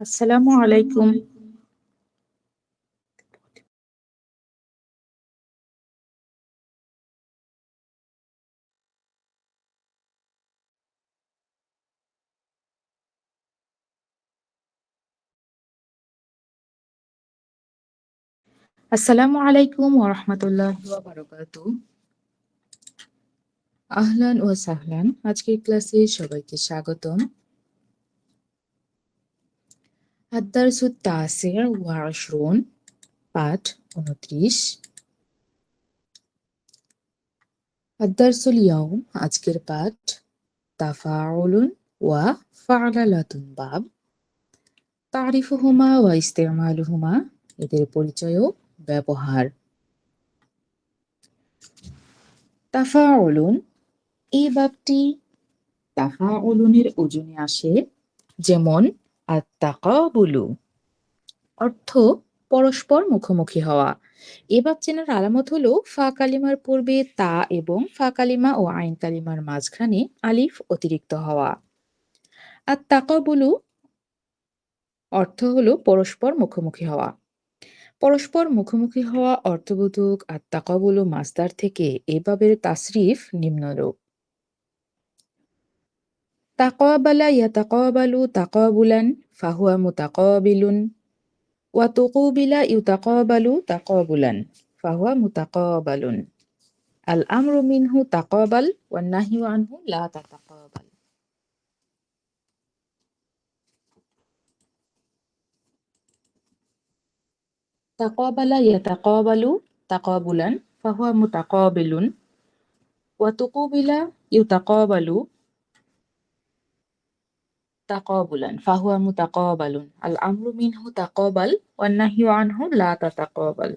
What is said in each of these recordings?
আসসালামু আলাইকুম। আসসালামু আলাইকুম ওয়া রাহমাতুল্লাহি ওয়া বারাকাতুহু। আহলান ওয়া সাহলান, আজকের ক্লাসে সবাইকে স্বাগতম। الدرس التاسع والعشرون পাঠ উনত্রিশ الدرس اليوم আজকের পাঠ তাফাউলুন ওয়া ফাআলালাতুন বাব তারিফুহুমা ওয়া ইস্তেমালুহুমা এদের পরিচয় ও ব্যবহার তাফাউলুন এই বাবটি তাফাউলুনের ওজনে আসে যেমন আত্মাকাবুলু অর্থ, পরস্পর মুখোমুখি হওয়া। এবার চেনার আলামত হলো ফা কালিমার পূর্বে তা এবং ফা কালিমা ও আইন কালিমার মাঝখানে আলিফ অতিরিক্ত হওয়া। আর তাকাবুলু অর্থ হলো পরস্পর মুখোমুখি হওয়া। পরস্পর মুখোমুখি হওয়া অর্থবোধক আর তাকাবুলু মাসদার থেকে এভাবে তাসরিফ নিম্নরূপ। তাকাবালা ইয়াতাকাবালু তাকাবুলান ফাহুয়া মুতাকাবিলুন ওয়া তুকুবিলা ইউতাকাবালু তাকাবুলান ফাহুয়া মুতাকাবালুন আল আমরু মিনহু তাকাবাল ওয়ান নাহিউ আনহু লা তাতাকাবাল তাকাবালা ইয়াতাকাবালু তাকাবুলান ফাহুয়া মুতাকাবিলুন ওয়া তুকুবিলা ইউতাকাবালু তাকাবুলান, ফাহুয়া মুতাকাবালুন। আল আমরু মিনহু তাকাবাল, ওয়ান নাহিউ আনহু লা তাতাকাবাল।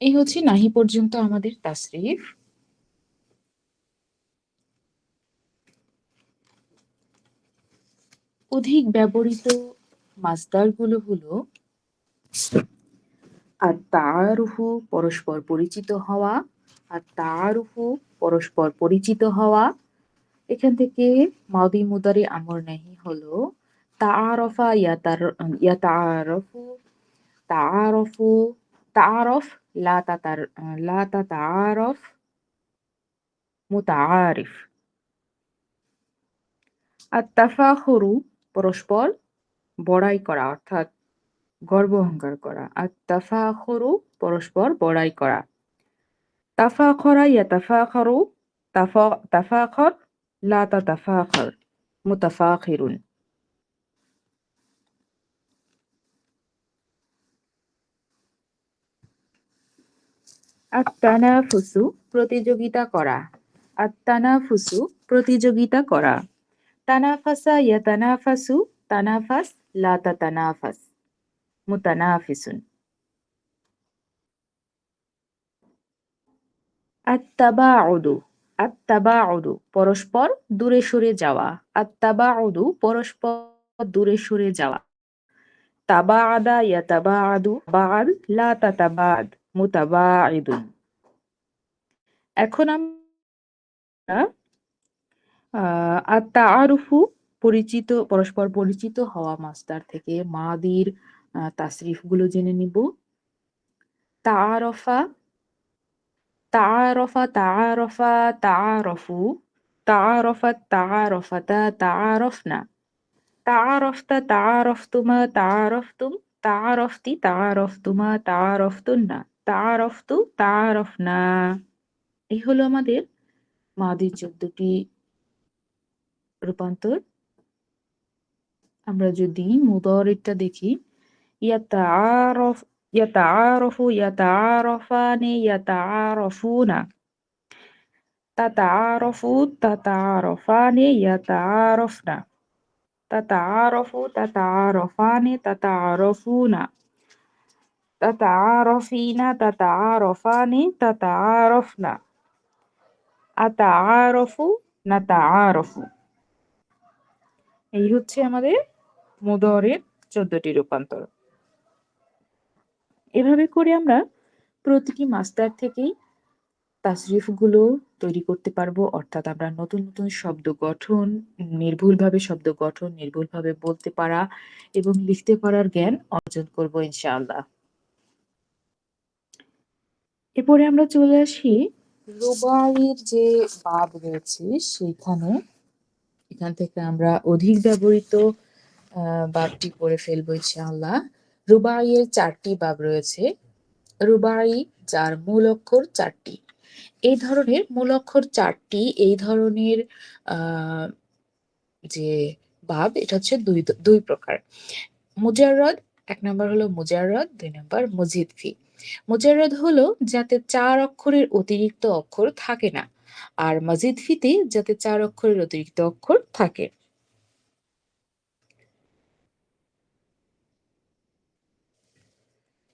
এই হচ্ছে নাহি পর্যন্ত আমাদের তাসরিফ। অধিক ব্যবহৃত মাসদারগুলো হলো আর তারুফু পরস্পর পরিচিত হওয়া আর তারুফু পরস্পর পরিচিত হওয়া এখান থেকে মাদি মুদারি আমর নাহি হলো। তারফা ইয়াতার ইয়াতারফু তারফু তারফ লা তাতার, লা তাতারফ মুতারিফ আর তাফাখরু পরস্পর বড়াই করা, অর্থাৎ গর্ব অহংকার করা। আর তাফাখরু পরস্পর বড়াই করা। তাফাখরা ইয়া তাফাখরু তাফা, তাফাখর লা তাতাফাখর মুতাফাখিরুন আত্মানাফুসু প্রতিযোগিতা করা. আত্মানাফুসু প্রতিযোগিতা করা. তানাফাসা ইয়াতানাফাসু তানাফাস লা তাতানাফাস মুতানাফিসুন আত্তাবাউদু আত্তাবাউদু, পরস্পর দূরে সরে যাওয়া। আত্তাবাউদু, পরস্পর দূরে সরে যাওয়া। তাবাআদা ইয়াতাবাআদু বাআদ লা তাতাবাআদ, মুতাবাঈদুন। এখন আমরা আত্তাআরুফু পরিচিত, পরস্পর পরিচিত হওয়া মাস্টার থেকে মাদির তাসরিফগুলো জেনে নিব। তাআরফা তাআরফা তাআরফা তাআরফু তাআরফাত তাআরফাতা তাআরফনা তাআরফতা তাআরফতুমা তাআরফতুম তাআরফতি তাআরফতুমা তাআরফতুন্না তাআরফতু তাআরফনা এই হলো আমাদের মাদির চোদ্দটি রূপান্তর। আমরা যদি মুদরিটা দেখি ইয়াতাআরফ ইয়াতাআরফু ইয়াতাআরফানি ইয়াতাআরফুনা তাতাআরফু তাতাআরফানি ইয়াতাআরফনা তাতাআরফু তাতাআরফানি তাতাআরফুনা তাতাআরফিনা তাতাআরফানি তাতাআরফনা আতাআরফু নাতাআরফু এই হচ্ছে আমাদের মুদরের চোদ্দটি রূপান্তর। এভাবে করে আমরা প্রতিটি মাস্টার থেকেই তাসরিফগুলো তৈরি করতে পারব। অর্থাৎ আমরা নতুন নতুন শব্দ গঠন, নির্ভুলভাবে শব্দ গঠন, নির্ভুলভাবে বলতে পারা এবং লিখতে পারার জ্ঞান অর্জন করব ইনশাআল্লাহ। এরপরে আমরা চলে আসি রুবাইয়ের যে বাব রয়েছে সেখানে এখান থেকে আমরা অধিক ব্যবহৃত বাবটি পড়ে ফেলব ইনশাআল্লাহ। রুবাইয়ের চারটি বাব রয়েছে। রুবাই, যার মূল অক্ষর চারটি। এই ধরনের মূল অক্ষর চারটি, এই ধরনের যে বাব, এটা হচ্ছে দুই দুই প্রকার। মুজাররদ, এক নম্বর হলো মুজাররদ, দুই নম্বর মুজিদফি মুজাররদ হলো যাতে চার অক্ষরের অতিরিক্ত অক্ষর থাকে না, আর মজিদ ফিতে যাতে চার অক্ষরের অতিরিক্ত অক্ষর থাকে।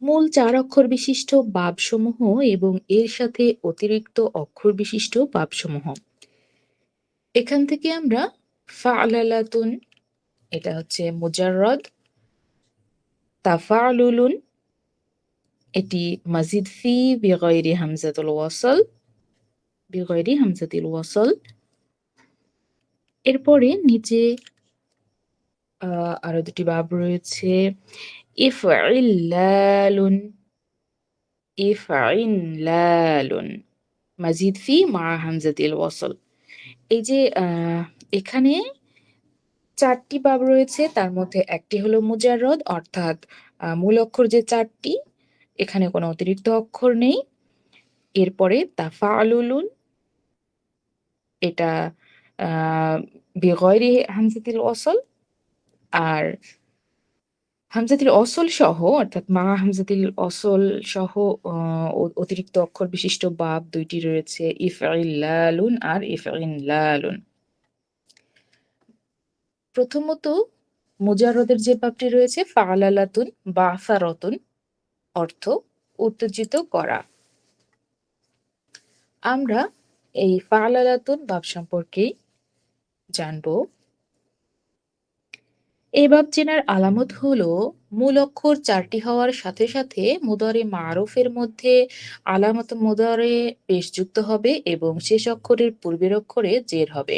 মূল চার অক্ষর বিশিষ্ট বাবসমূহ এবং এর সাথে অতিরিক্ত অক্ষর বিশিষ্ট বাবসমূহ। এখান থেকে আমরা ফালালাতুন, এটা হচ্ছে মুজাররদ, তাফালুলুন, এটি মাজিদ ফি বিগয়রি হামজাতুল ওয়াসল বিগয়রি হামজাতুল ওয়াসল। এরপরে নিচে আরও দুটি বাব রয়েছে। ইফইল্লালুন ইফইল্লালুন মাজিদ ফি মা হামজাতিল ওয়াসল এই যে এখানে চারটি বাব রয়েছে, তার মধ্যে একটি হলো মুজাররদ, অর্থাৎ মূল অক্ষর যে চারটি, এখানে কোনো অতিরিক্ত অক্ষর নেই। এরপরে তাফালুলুন, এটা বেগয়রি হামজাতিল অসল আর হামজাতিল অসল সহ, অর্থাৎ মা হামজাতিল অসল সহ অতিরিক্ত অক্ষর বিশিষ্ট বাব দুইটি রয়েছে, ইফআইল্লালুন আর ইফআইল্লালুন। প্রথমত মুজারদের যে বাবটি রয়েছে, ফালালাতুন বা অর্থ উত্তেজিত করা। আমরা এই ফালালাতুন বাব সম্পর্কেই জানব। এই বাব চেনার আলামত হলো মূল অক্ষর চারটি হওয়ার সাথে সাথে মুদরে মারুফের মধ্যে আলামত মুদরে পেশ যুক্ত হবে এবং শেষ অক্ষরের পূর্বের অক্ষরে জের হবে।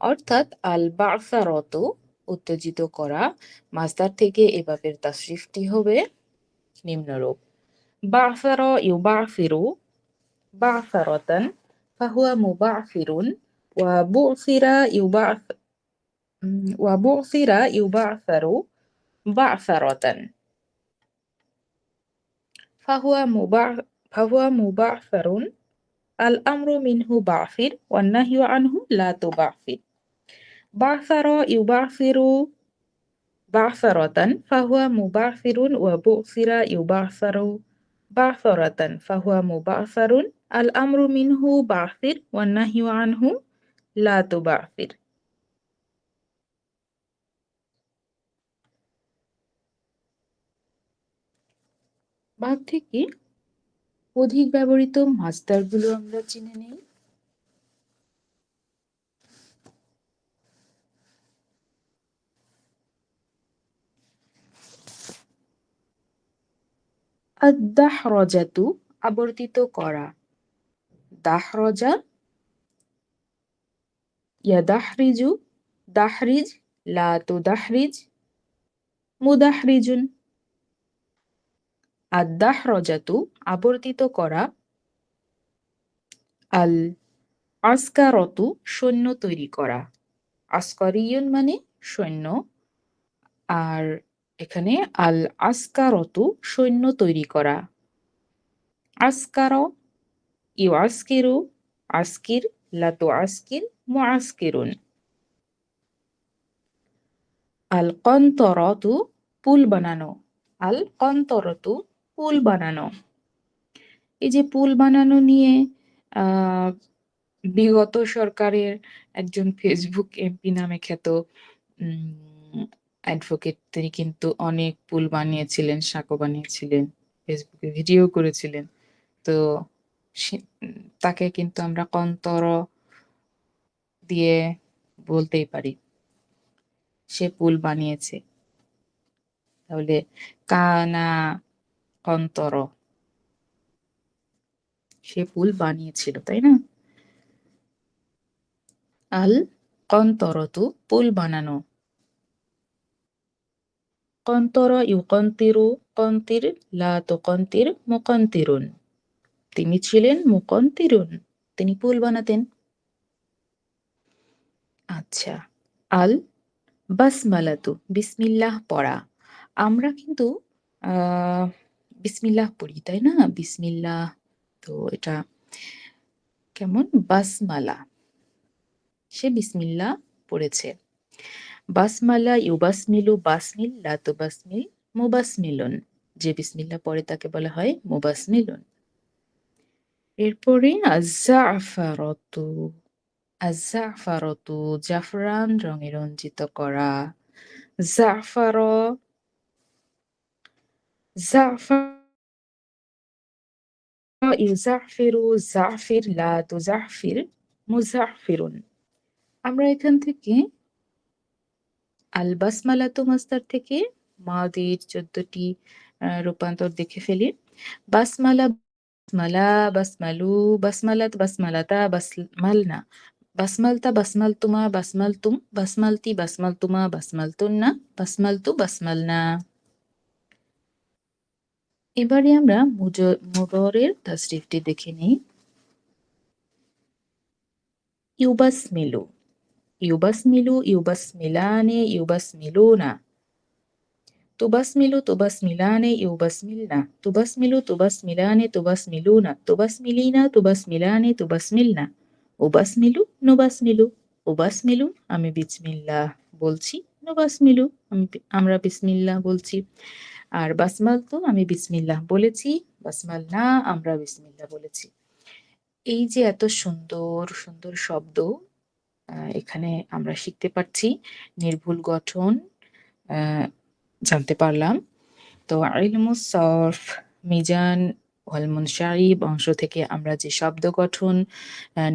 অর্থাৎ আল বাসারত উত্তেজিত করা মাস্তার থেকে এ বাবের তাশরিফটি হবে নিম্নরূপ। বাসার ইউবাফিরু, বাসারতান, ফাহুয়া মুবাফিরুন, ওয়া বুসিরা وبُعثر يُبعثر بعثرة. فهو مُبع فهو مُبعثر. الأمر منه بعثر والنهي عنه لا تُبعثر. بعثر يُبعثر بعثرةً. فهو مُبعثر وبُعثر يُبعثر بعثرةً. فهو مُبعثر. الأمر منه بعثر والنهي عنه لا تُبعثر. বাঘ থেকে অধিক ব্যবহৃত মাস্টারগুলো আমরা চিনে নেই। আদাহরজাতু আবর্তিত করা। দাহরজা ইয়াদাহরিজু, দাহরিজ লা তো দাহরিজ মুদাহরিজুন। আদাহরজাতু আবর্তিত করা আল আসকারতু সৈন্য তৈরি করা। আস্করিয়ন মানে সৈন্য। আর এখানে আল আসকারতু সৈন্য তৈরি করা। আসকার ইউ আসকিরু, আস্কির, লাতু আস্কির মুআস্কিরুন আল কন্তরতু পুল বানানো। আল কন্তরতু পুল বানানো। এই যে পুল বানানো নিয়ে বিগত সরকারের একজন ফেসবুক এমপি নামে খ্যাত অ্যাডভোকেট তিনি কিন্তু অনেক পুল বানিয়েছিলেন, সাঁকো বানিয়েছিলেন ফেসবুকে ভিডিও করেছিলেন। তো তাকে কিন্তু আমরা কন্তর দিয়ে বলতেই পারি, সে পুল বানিয়েছে। তাহলে কানা কন্তর সে পুল বানিয়েছিল, তাই না? আল কন্তরতু পুল বানানো। কন্তর ইউকন্তিরু কন্তির, লা তুকন্তির মুকন্তিরুন। তিনি ছিলেন মুকন্তিরুন। তিনি পুল বানাতেন। আচ্ছা আল বাসমালাতু। বিসমিল্লাহ পড়া। আমরা কিন্তু বিসমিল্লাহ পড়ি, তাই না? বিসমিল্লাহ, তো এটা কেমন? বাসমালা। সে বিসমিল্লাহ পড়েছে। বাসমালা ইউবাসমিলু বাসমিল, লাতু বাসমিল, মুবাসমিলুন। যে বিসমিল্লাহ পড়ে তাকে বলা হয় মুবাসমিলুন। এরপরে আজাফারতু আজাফারতু জাফরান রঙে রঞ্জিত করা। জাফার জাফার ইউজাফিরু জাফির লা তুজাফির মুজাফিরুন আমরা এখান থেকে আল বাসমালাতু মাস্তার থেকে মাদির চোদ্দটি রূপান্তর দেখে ফেলি। বাসমালা বাসমালা, বাসমালু, বাসমালাত, বাসমালাতা, বাসমালনা। বাসমালতা, বাসমালতুমা, বাসমালতুম, বাসমালতি, বাসমালতুমা, বাসমালতুন্না, বাসমালতু, বাসমালনা। এবারে আমরা মুররের তাসরিফটি দেখে নিই। ইউবাসমিলু ইউবাসমিলু ইউবাসমিলানে ইউবাসমিলুনা তুবাসমিলু তুবাসমিলানে ইউবাসমিলনা তুবাসমিলু তুবাসমিলানে তুবাসমিলুনা তুবাসমিলিনা মিলু তুবাসমিলনা মিলু নুবাসমিলু উবাসমিলু আমি বিসমিল্লাহ বলছি। নুবাস মিলু, আমি আমরা বিসমিল্লাহ বলছি। আর বাসমাল তো আমি বিসমিল্লাহ বলেছি বাসমাল না আমরা বিসমিল্লাহ বলেছি। এই যে এত সুন্দর সুন্দর শব্দ এখানে আমরা শিখতে পারছি, নির্ভুল গঠন জানতে পারলাম। তো ইলমুস সরফ, মিজান ওয়ালমুন শারিব অংশ থেকে আমরা যে শব্দ গঠন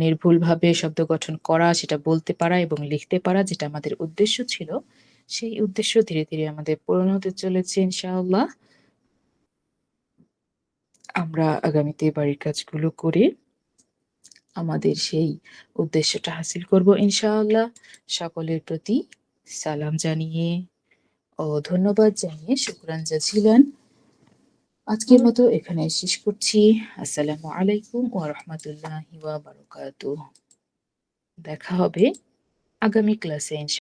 নির্ভুলভাবে শব্দ গঠন করা, সেটা বলতে পারা এবং লিখতে পারা, যেটা আমাদের উদ্দেশ্য ছিল সেই উদ্দেশ্য ধীরে ধীরে আমাদের পূরণ হতে চলেছে, ইনশাআল্লাহ। আমরা আগামীতে বাড়ির কাজগুলো করে আমাদের সেই উদ্দেশ্যটা হাসিল করব, ইনশাআল্লাহ। সকলের প্রতি সালাম জানিয়ে ও ধন্যবাদ জানিয়ে শুক্রান জাজিলান আজকের মতো এখানে শেষ করছি। আসসালামু আলাইকুম ও রহমতুল্লাহ দেখা হবে আগামী ক্লাসে